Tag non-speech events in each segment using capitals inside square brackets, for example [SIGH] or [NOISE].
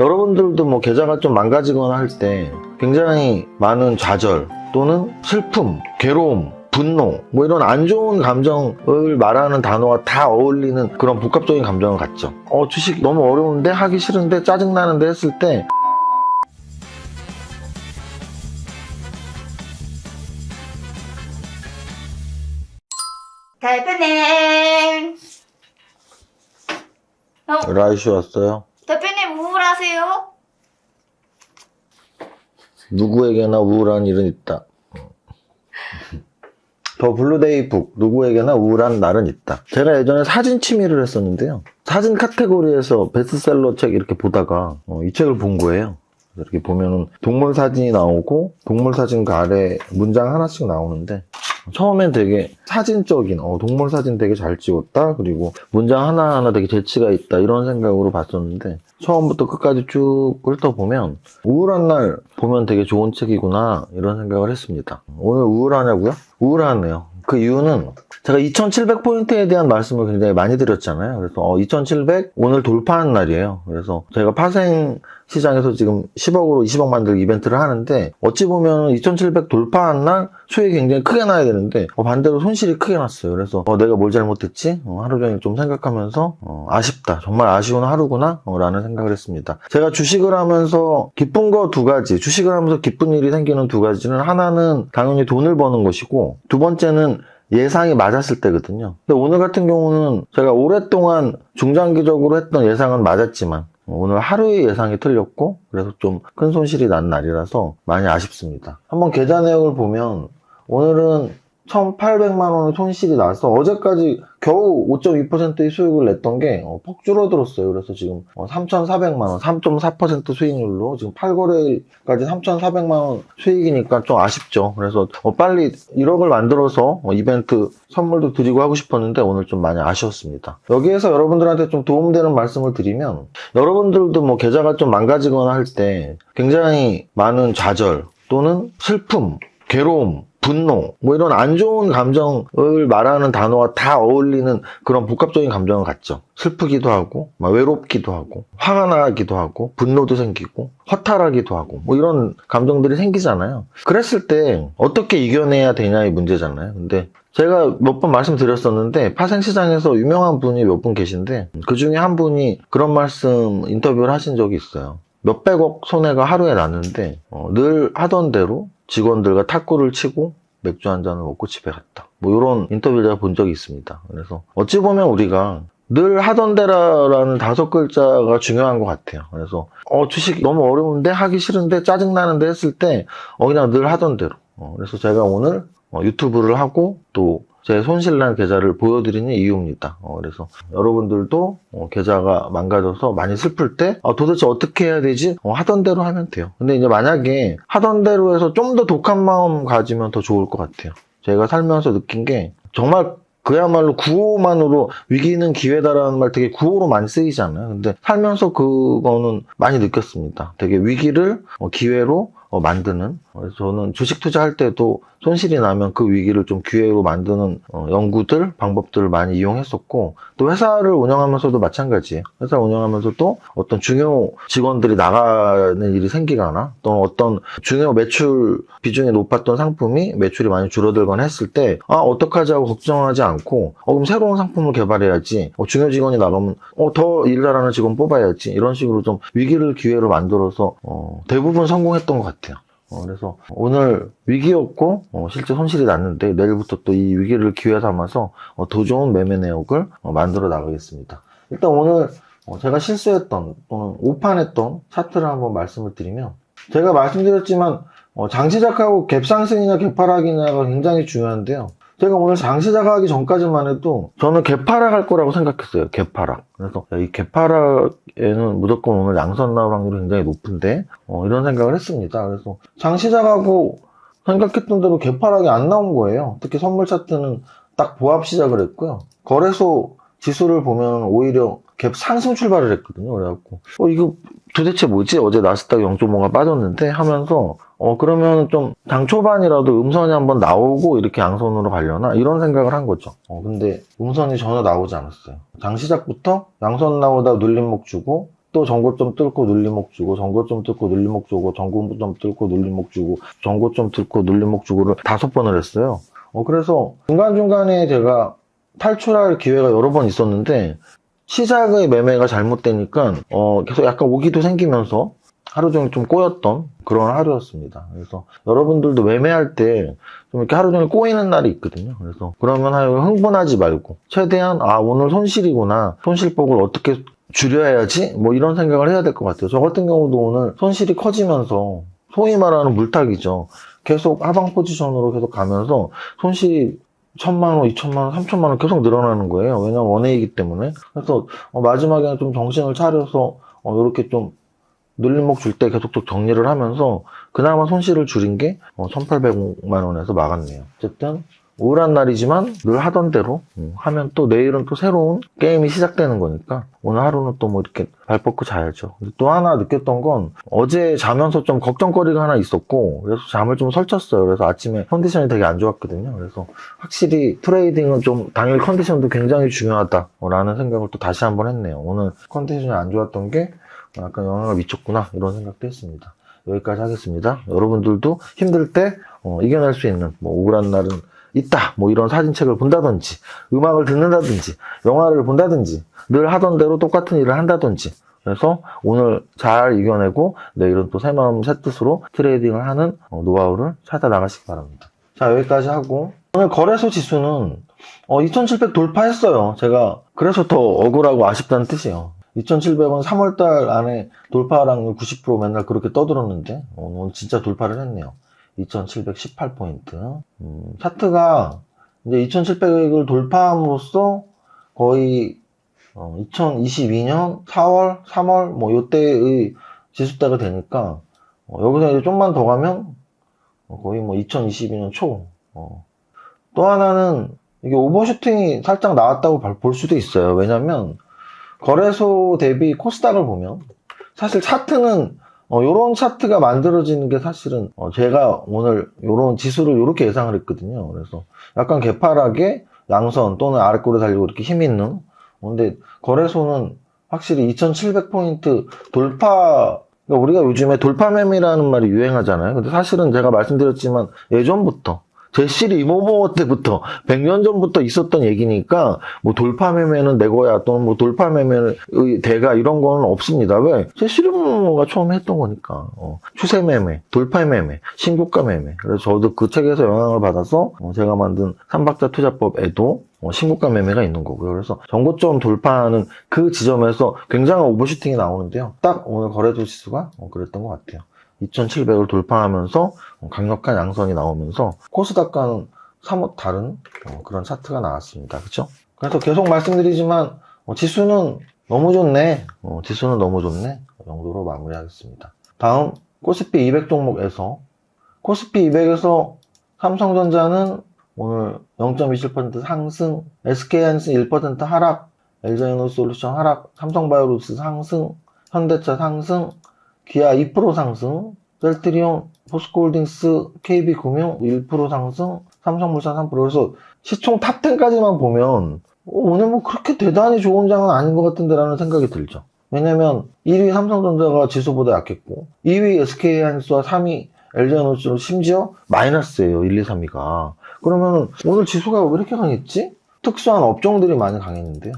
여러분들도 뭐 계좌가 좀 망가지거나 할 때 굉장히 많은 좌절 또는 슬픔, 괴로움, 분노 뭐 이런 안 좋은 감정을 말하는 단어가 다 어울리는 그런 복합적인 감정을 갖죠. 어 주식 너무 어려운데 하기 싫은데 짜증 나는데 했을 때 대표님. 어, 라이슈 왔어요. 우울하세요? 누구에게나 우울한 일은 있다. 더 블루데이 북 누구에게나 우울한 날은 있다. 제가 예전에 사진 취미를 했었는데요. 사진 카테고리에서 베스트셀러 책 이렇게 보다가 어, 이 책을 본 거예요. 이렇게 보면은 동물 사진이 나오고 동물 사진 그 아래 문장 하나씩 나오는데 처음엔 되게 사진적인 어, 동물 사진 되게 잘 찍었다? 그리고 문장 하나하나 되게 재치가 있다. 이런 생각으로 봤었는데 처음부터 끝까지 쭉 훑어보면 우울한 날 보면 되게 좋은 책이구나 이런 생각을 했습니다. 오늘 우울하냐고요? 우울하네요. 그 이유는 제가 2700포인트에 대한 말씀을 굉장히 많이 드렸잖아요 그래서 어, 2700 오늘 돌파한 날이에요 그래서 제가 파생 시장에서 지금 10억으로 20억 만들기 이벤트를 하는데 어찌 보면 2700 돌파한 날 수익이 굉장히 크게 나야 되는데 어, 반대로 손실이 크게 났어요. 그래서 어, 내가 뭘 잘못했지? 어, 하루 종일 좀 생각하면서 어, 아쉽다. 정말 아쉬운 하루구나 어, 라는 생각을 했습니다. 제가 주식을 하면서 기쁜 거 두 가지 주식을 하면서 기쁜 일이 생기는 두 가지는 하나는 당연히 돈을 버는 것이고 두 번째는 예상이 맞았을 때거든요. 근데 오늘 같은 경우는 제가 오랫동안 중장기적으로 했던 예상은 맞았지만 오늘 하루의 예상이 틀렸고 그래서 좀 큰 손실이 난 날이라서 많이 아쉽습니다. 한번 계좌 내역을 보면 오늘은 1,800만 원의 손실이 나서 어제까지 겨우 5.2%의 수익을 냈던 게 어, 폭 줄어들었어요. 그래서 지금 3,400만 원, 3.4% 수익률로 지금 8거래일까지 3,400만 원 수익이니까 좀 아쉽죠. 그래서 어, 빨리 1억을 만들어서 어, 이벤트 선물도 드리고 하고 싶었는데 오늘 좀 많이 아쉬웠습니다. 여기에서 여러분들한테 좀 도움되는 말씀을 드리면 여러분들도 뭐 계좌가 좀 망가지거나 할 때 굉장히 많은 좌절 또는 슬픔, 괴로움, 분노, 뭐 이런 안 좋은 감정을 말하는 단어가 다 어울리는 그런 복합적인 감정을 갖죠. 슬프기도 하고, 막 외롭기도 하고, 화가 나기도 하고, 분노도 생기고, 허탈하기도 하고, 뭐 이런 감정들이 생기잖아요. 그랬을 때 어떻게 이겨내야 되냐의 문제잖아요. 근데 제가 몇 번 말씀드렸었는데 파생시장에서 유명한 분이 몇 분 계신데 그 중에 한 분이 그런 말씀 인터뷰를 하신 적이 있어요. 몇백억 손해가 하루에 났는데 어, 늘 하던 대로 직원들과 탁구를 치고 맥주 한 잔을 먹고 집에 갔다. 뭐 이런 인터뷰를 제가 본 적이 있습니다. 그래서 어찌 보면 우리가 늘 하던 대로라는 다섯 글자가 중요한 것 같아요. 그래서 어 주식 너무 어려운데 하기 싫은데 짜증 나는데 했을 때 어 그냥 늘 하던 대로. 어, 그래서 제가 오늘 어, 유튜브를 하고 또 제 손실난 계좌를 보여드리는 이유입니다. 어, 그래서 여러분들도 어, 계좌가 망가져서 많이 슬플 때 아, 도대체 어떻게 해야 되지? 어, 하던 대로 하면 돼요. 근데 이제 만약에 하던 대로 해서 좀 더 독한 마음 가지면 더 좋을 것 같아요. 제가 살면서 느낀 게 정말 그야말로 구호만으로 위기는 기회다라는 말 되게 구호로 많이 쓰이잖아요. 근데 살면서 그거는 많이 느꼈습니다. 되게 위기를 어, 기회로 어, 만드는. 그래서 저는 주식 투자할 때도 손실이 나면 그 위기를 좀 기회로 만드는 어, 연구들, 방법들을 많이 이용했었고, 또 회사를 운영하면서도 마찬가지예요. 회사 운영하면서도 어떤 중요 직원들이 나가는 일이 생기거나, 또는 어떤 중요 매출 비중이 높았던 상품이 매출이 많이 줄어들거나 했을 때, 아, 어떡하지 하고 걱정하지 않고, 어, 그럼 새로운 상품을 개발해야지, 어, 중요 직원이 나가면, 어, 더 일 잘하는 직원 뽑아야지, 이런 식으로 좀 위기를 기회로 만들어서, 어, 대부분 성공했던 것 같아요. 어, 그래서 오늘 위기였고 어, 실제 손실이 났는데 내일부터 또 이 위기를 기회 삼아서 어, 더 좋은 매매 내역을 어, 만들어 나가겠습니다. 일단 오늘 어, 제가 실수했던 또는 오판했던 차트를 한번 말씀을 드리면 제가 말씀드렸지만 어, 장시작하고 갭상승이나 갭하락이냐가 굉장히 중요한데요. 제가 오늘 장시작하기 전까지만 해도 저는 개파락 할 거라고 생각했어요. 개파락. 그래서 야, 이 개파락에는 무조건 오늘 양선 나올 확률이 굉장히 높은데 어, 이런 생각을 했습니다. 그래서 장시작하고 생각했던 대로 개파락이 안 나온 거예요. 특히 선물 차트는 딱 보합 시작을 했고요. 거래소 지수를 보면 오히려 갭 상승 출발을 했거든요. 그래갖고 어 이거 도대체 뭐지? 어제 나스닥 0.5가 빠졌는데 하면서 어 그러면 좀 당 초반이라도 음선이 한번 나오고 이렇게 양선으로 가려나 이런 생각을 한 거죠. 어 근데 음선이 전혀 나오지 않았어요. 장 시작부터 양선 나오다 눌림목 주고 또 전고점 뚫고 눌림목 주고 전고점 뚫고 눌림목 주고 전고점 뚫고 눌림목 주고 전고점 뚫고 눌림목 주고를 다섯 번을 했어요. 어, 그래서 중간중간에 제가 탈출할 기회가 여러 번 있었는데 시작의 매매가 잘못되니까 어, 계속 약간 오기도 생기면서 하루 종일 좀 꼬였던 그런 하루였습니다. 그래서 여러분들도 매매할 때 좀 이렇게 하루 종일 꼬이는 날이 있거든요. 그래서 그러면 흥분하지 말고 최대한 아 오늘 손실이구나 손실폭을 어떻게 줄여야지 뭐 이런 생각을 해야 될 것 같아요. 저 같은 경우도 오늘 손실이 커지면서 소위 말하는 물타기죠. 계속 하방 포지션으로 계속 가면서 손실이 천만 원, 이천만 원, 삼천만 원 계속 늘어나는 거예요. 왜냐면 원웨이기 때문에. 그래서 어, 마지막에는 좀 정신을 차려서 어, 이렇게 좀 눌림목 줄 때 계속 좀 정리를 하면서 그나마 손실을 줄인 게 어, 1,800만 원에서 막았네요. 어쨌든 우울한 날이지만 늘 하던 대로 음, 하면 또 내일은 또 새로운 게임이 시작되는 거니까 오늘 하루는 또 뭐 이렇게 발 뻗고 자야죠. 또 하나 느꼈던 건 어제 자면서 좀 걱정거리가 하나 있었고 그래서 잠을 좀 설쳤어요. 그래서 아침에 컨디션이 되게 안 좋았거든요. 그래서 확실히 트레이딩은 좀 당일 컨디션도 굉장히 중요하다라는 생각을 또 다시 한번 했네요. 오늘 컨디션이 안 좋았던 게 약간 영향을 미쳤구나 이런 생각도 했습니다. 여기까지 하겠습니다. 여러분들도 힘들 때 어, 이겨낼 수 있는 뭐 우울한 날은 있다. 뭐 이런 사진책을 본다든지 음악을 듣는다든지 영화를 본다든지 늘 하던 대로 똑같은 일을 한다든지 그래서 오늘 잘 이겨내고 내일은 또 새 마음 새 뜻으로 트레이딩을 하는 어, 노하우를 찾아 나가시기 바랍니다. 자 여기까지 하고 오늘 거래소 지수는 2700 돌파했어요. 제가 그래서 더 억울하고 아쉽다는 뜻이에요. 2,700원 3월달 안에 돌파락률 90% 맨날 그렇게 떠들었는데 어, 오늘 진짜 돌파를 했네요. 2,718포인트. 음, 차트가 이제 2,700을 돌파함으로써 거의 2022년 4월, 3월 뭐 요때의 지수대가 되니까 어, 여기서 이제 좀만 더 가면 어, 거의 뭐 2022년 초. 어. 또 하나는 이게 오버슈팅이 살짝 나왔다고 발- 볼 수도 있어요. 왜냐면 거래소 대비 코스닥을 보면 사실 차트는 어, 요런 차트가 만들어지는 게 사실은 어, 제가 오늘 요런 지수를 요렇게 예상을 했거든요. 그래서 약간 개파랗게 양선 또는 아래꼬리 달리고 이렇게 힘 있는 어, 근데 거래소는 확실히 2700포인트 돌파 그러니까 우리가 요즘에 돌파 매매라는 말이 유행하잖아요. 근데 사실은 제가 말씀드렸지만 예전부터 제시 리모버 때부터 100년 전부터 있었던 얘기니까 뭐 돌파 매매는 내 거야 또는 뭐 돌파 매매의 대가 이런 거는 없습니다. 왜? 제시 리모버가 처음 했던 거니까. 어, 추세 매매, 돌파 매매, 신고가 매매. 그래서 저도 그 책에서 영향을 받아서 어, 제가 만든 삼박자 투자법에도 어, 신고가 매매가 있는 거고요. 그래서 전고점 돌파하는 그 지점에서 굉장한 오버슈팅이 나오는데요. 딱 오늘 거래소 지수가 어, 그랬던 것 같아요. 2700을 돌파하면서 어, 강력한 양선이 나오면서 코스닥과는 사뭇 다른 어, 그런 차트가 나왔습니다. 그렇죠? 그래서 계속 말씀드리지만 어, 지수는 너무 좋네. 어, 지수는 너무 좋네. 그 정도로 마무리하겠습니다. 다음 코스피 200 종목에서 코스피 200에서 삼성전자는 오늘 0.27% 상승, SK하이닉스 1% 하락, LG에너지솔루션 하락, 삼성바이오로스 상승, 현대차 상승, 기아 2% 상승, 셀트리온, 포스코홀딩스, KB금융 1% 상승, 삼성물산 3% 그래서 시총 탑10까지만 보면 어, 오늘 뭐 그렇게 대단히 좋은 장은 아닌 것 같은데 라는 생각이 들죠. 왜냐면 1위 삼성전자가 지수보다 약했고 2위 SK하이닉스와 3위 LG에너지는 심지어 마이너스예요. 1, 2, 3위가. 그러면 오늘 지수가 왜 이렇게 강했지? 특수한 업종들이 많이 강했는데요.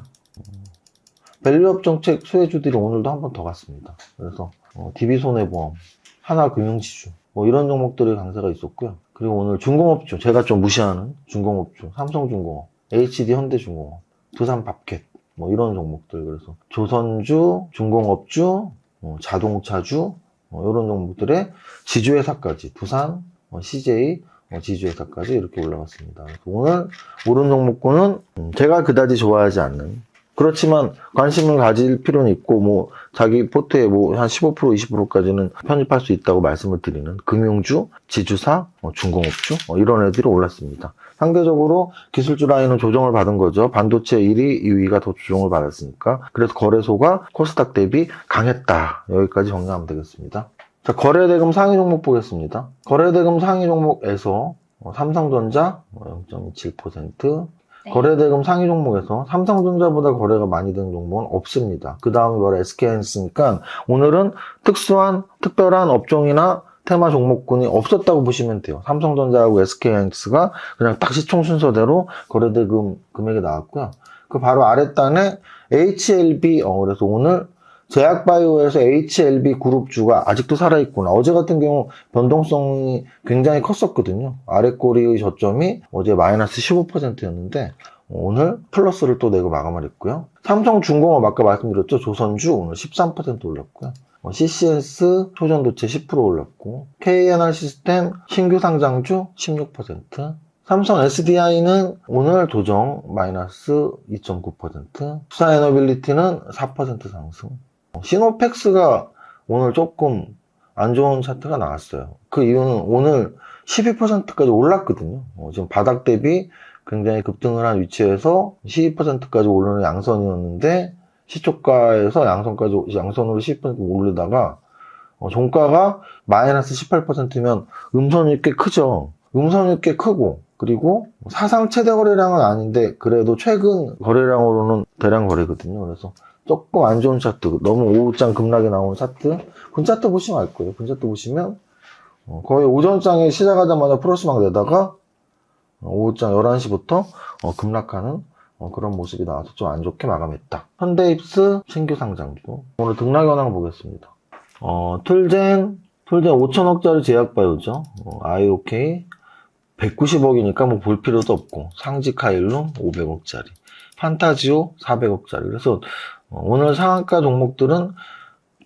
밸류업 정책 수혜주들이 오늘도 한 번 더 갔습니다. 그래서 어, DB손해보험, 하나금융지주 뭐 이런 종목들의 강세가 있었고요. 그리고 오늘 중공업주 제가 좀 무시하는 중공업주 삼성중공업, HD 현대중공업, 두산밥켓 뭐 이런 종목들 그래서 조선주, 중공업주, 어, 자동차주 어, 이런 종목들의 지주회사까지 두산, 어, CJ 어, 지주회사까지 이렇게 올라갔습니다. 오늘 오른 종목군은 음, 제가 그다지 좋아하지 않는 그렇지만 관심을 가질 필요는 있고 뭐 자기 포트에 뭐 한 15% 20%까지는 편입할 수 있다고 말씀을 드리는 금융주, 지주사, 어, 중공업주 어, 이런 애들이 올랐습니다. 상대적으로 기술주 라인은 조정을 받은 거죠. 반도체 1위, 2위가 더 조정을 받았으니까. 그래서 거래소가 코스닥 대비 강했다. 여기까지 정리하면 되겠습니다. 자, 거래대금 상위 종목 보겠습니다. 거래대금 상위 종목에서 어, 삼성전자 0.27%, 네. 거래대금 상위 종목에서 삼성전자보다 거래가 많이 된 종목은 없습니다. 그 다음이 바로 SK하이닉스니까 오늘은 특수한 특별한 업종이나 테마 종목군이 없었다고 보시면 돼요. 삼성전자하고 SK하이닉스가 그냥 딱 시총 순서대로 거래대금 금액이 나왔고요. 그 바로 아랫단에 HLB 어 그래서 오늘 제약바이오에서 HLB 그룹주가 아직도 살아있구나. 어제 같은 경우 변동성이 굉장히 컸었거든요. 아랫꼬리의 저점이 어제 마이너스 15%였는데 오늘 플러스를 또 내고 마감을 했고요. 삼성중공업 아까 말씀드렸죠. 조선주 오늘 13% 올랐고요. 어, CCS 초전도체 10% 올랐고 KNR 시스템 신규 상장주 16% 삼성 SDI는 오늘 도정 마이너스 2.9% 수사에너빌리티는 4% 상승 시노펙스가 오늘 조금 안 좋은 차트가 나왔어요. 그 이유는 오늘 12%까지 올랐거든요. 어, 지금 바닥 대비 굉장히 급등을 한 위치에서 12%까지 오르는 양선이었는데 시초가에서 양선까지 양선으로 10% 오르다가 어, 종가가 마이너스 18%면 음선이 꽤 크죠. 음선이 꽤 크고 그리고 사상 최대 거래량은 아닌데 그래도 최근 거래량으로는 대량 거래거든요. 그래서 조금 안 좋은 차트, 너무 오후장 급락이 나오는 차트, 분차트 보시면 알 거예요. 분차트 보시면 어, 거의 오전장에 시작하자마자 플러스막 내다가 어, 오후장 11시부터 어, 급락하는 어, 그런 모습이 나와서 좀 안 좋게 마감했다. 현대입스 신규 상장주. 오늘 등락 현황 보겠습니다. 어, 툴젠, 툴젠 5천억짜리 제약바이오죠. 어, IOK 190억이니까 뭐 볼 필요도 없고 상지 카일룸 500억짜리 판타지오 400억짜리 그래서 어, 오늘 상한가 종목들은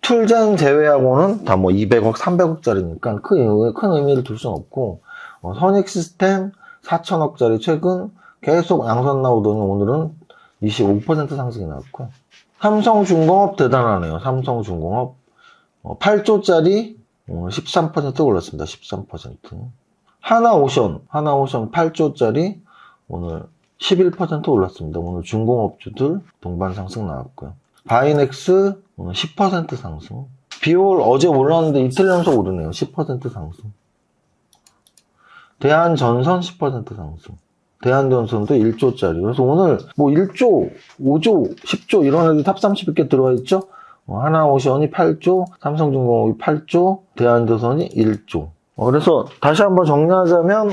툴젠 제외하고는 다 뭐 200억, 300억짜리니까 큰, 의미- 큰 의미를 둘 수는 없고 어, 선익 시스템 4천억짜리 최근 계속 양선 나오더니 오늘은 25% 상승이 나왔고요. 삼성중공업 대단하네요. 삼성중공업 어, 8조짜리 13% 올랐습니다. 13%. 하나오션, 하나오션 8조짜리 오늘 11% 올랐습니다. 오늘 중공업주들 동반 상승 나왔고요. 바이넥스 오늘 10% 상승. 비올 어제 올랐는데 이틀 연속 오르네요. 10% 상승. 대한전선 10% 상승. 대한전선도 1조짜리. 그래서 오늘 뭐 1조, 5조, 10조 이런 애들 탑 30 이렇게 들어와 있죠? 어, 하나오션이 8조, 삼성중공업이 8조, 대한전선이 1조. 어, 그래서 다시 한번 정리하자면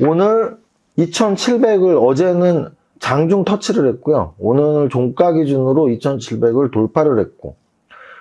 오늘 2,700을 어제는 장중 터치를 했고요. 오늘 종가 기준으로 2,700을 돌파를 했고.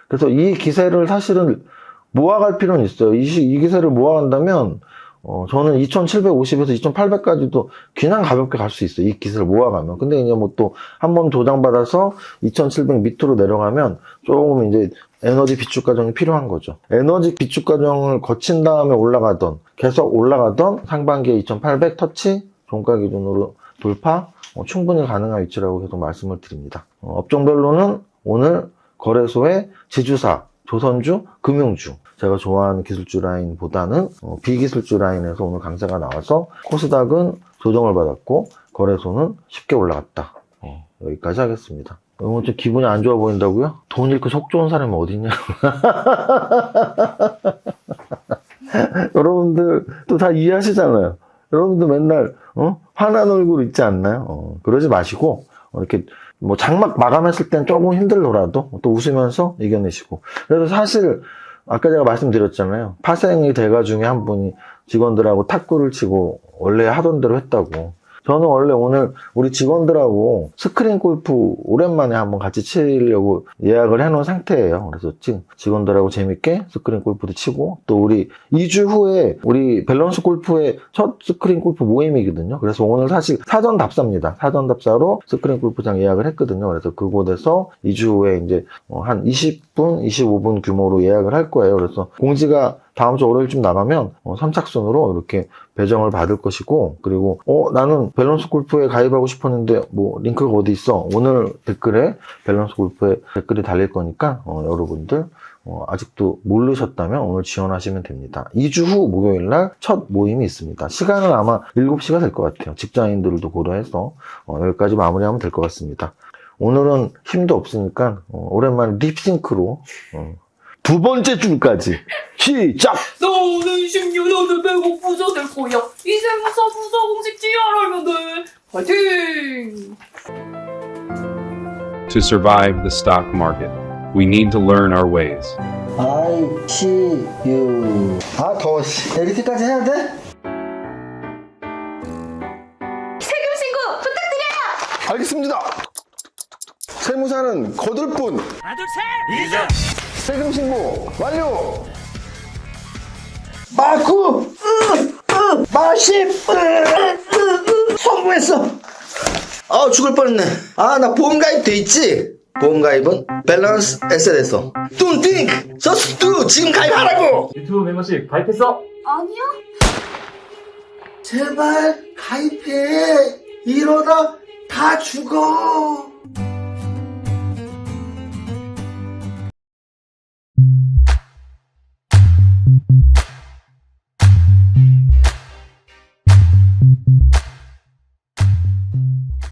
그래서 이 기세를 사실은 모아갈 필요는 있어요. 이, 시- 이 기세를 모아간다면 어, 저는 2,750에서 2,800까지도 그냥 가볍게 갈 수 있어요. 이 기세를 모아가면. 근데 이제 뭐 또 한 번 조장받아서 2,700 밑으로 내려가면 조금 이제 에너지 비축 과정이 필요한 거죠. 에너지 비축 과정을 거친 다음에 올라가던, 계속 올라가던 상반기에 2,800 터치, 종가 기준으로 돌파, 어, 충분히 가능한 위치라고 계속 말씀을 드립니다. 어, 업종별로는 오늘 거래소의 지주사, 조선주, 금융주, 제가 좋아하는 기술주 라인보다는 어, 비기술주 라인에서 오늘 강세가 나와서 코스닥은 조정을 받았고 거래소는 쉽게 올라갔다. 어, 여기까지 하겠습니다. 오늘 좀 기분이 안 좋아 보인다고요? 돈 잃고 속 좋은 사람이 어딨냐? [LAUGHS] 여러분들 또 다 이해하시잖아요. 여러분들 맨날 어? 화난 얼굴 있지 않나요? 어, 그러지 마시고 어, 이렇게 뭐 장막 마감했을 땐 조금 힘들더라도 또 웃으면서 이겨내시고 그래서 사실 아까 제가 말씀드렸잖아요. 파생이 대가 중에 한 분이 직원들하고 탁구를 치고 원래 하던 대로 했다고. 저는 원래 오늘 우리 직원들하고 스크린 골프 오랜만에 한번 같이 치려고 예약을 해놓은 상태예요. 그래서 지금 직원들하고 재밌게 스크린 골프도 치고 또 우리 2주 후에 우리 밸런스 골프의 첫 스크린 골프 모임이거든요. 그래서 오늘 사실 사전 답사입니다. 사전 답사로 스크린 골프장 예약을 했거든요. 그래서 그곳에서 2주 후에 이제 어, 한 20분, 25분 규모로 예약을 할 거예요. 그래서 공지가 다음 주 월요일쯤 나가면 어, 선착순으로 이렇게 배정을 받을 것이고 그리고 어 나는 밸런스 골프에 가입하고 싶었는데 뭐 링크가 어디 있어 오늘 댓글에 밸런스 골프에 댓글이 달릴 거니까 어, 여러분들 어, 아직도 모르셨다면 오늘 지원하시면 됩니다. 2주 후 목요일 날 첫 모임이 있습니다. 시간은 아마 7시가 될 것 같아요. 직장인들도 고려해서 어, 여기까지 마무리하면 될 것 같습니다. 오늘은 힘도 없으니까 어, 오랜만에 립싱크로 어, 두 번째 줄까지. 시작! 너는 16년을 배고 부자 될 거야. 이제 무사 부사 공식 지하라면 돼. 파이팅! To survive the stock market, we need to learn our ways. I see you. 아, 더워, 씨. 이렇게까지 해야 돼? 세금 신고 부탁드려요. 알겠습니다. 세무사는 거둘 뿐. 하나, 둘, 셋! 세금 신고 완료! 마구! 마십! 성공했어! 아, 죽을 뻔했네. 아, 나 보험 가입 돼 있지? 보험 가입은 밸런스 에셋에서. Don't think! Just do! 지금 가입하라고! 유튜브 멤버십 가입했어? 아니요. 제발 가입해! 이러다 다 죽어!